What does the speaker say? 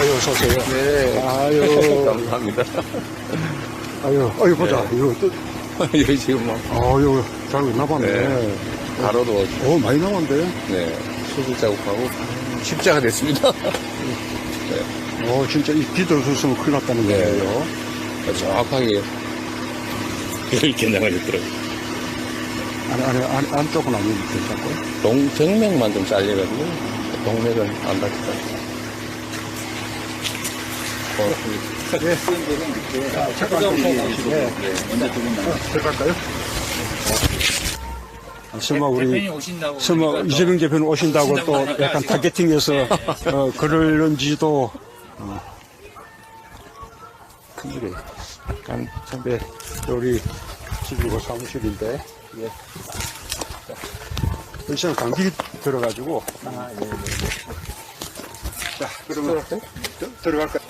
아유, 어서 오세요. 네. 아유, 감사합니다. 아유, 아유, 보자. 이거 또, 여기 지금 뭐, 아유, 잘 나봤네. 네. 바로도, 오, 많이 나왔는데? 네, 수술 자국하고 십자가 됐습니다. 어, 진짜 이 비도 없으면 큰일 났다는 네. 거예요. 정확하게 이렇게 개장하셨더라고요. 안에, 안에, 안, 안쪽은 아니면 괜찮고. 동, 정맥만 좀 잘려가지고, 동맥은 안 다쳤다. 고맙습니다. 네. 잠깐 들어갈까요? 아, 설마 대표님 우리, 오신다고. 설마 그러니까 이재명 대표는 오신다고 또 약간 타겟팅해서, 어, 그럴는지도, 어, 큰일이에요. 약간, 선배, 우리 집이고 사무실인데, 예. 자, 시간 감기 들어가지고. 아, 예, 예, 예. 자, 그러면, 들- 들어갈까요?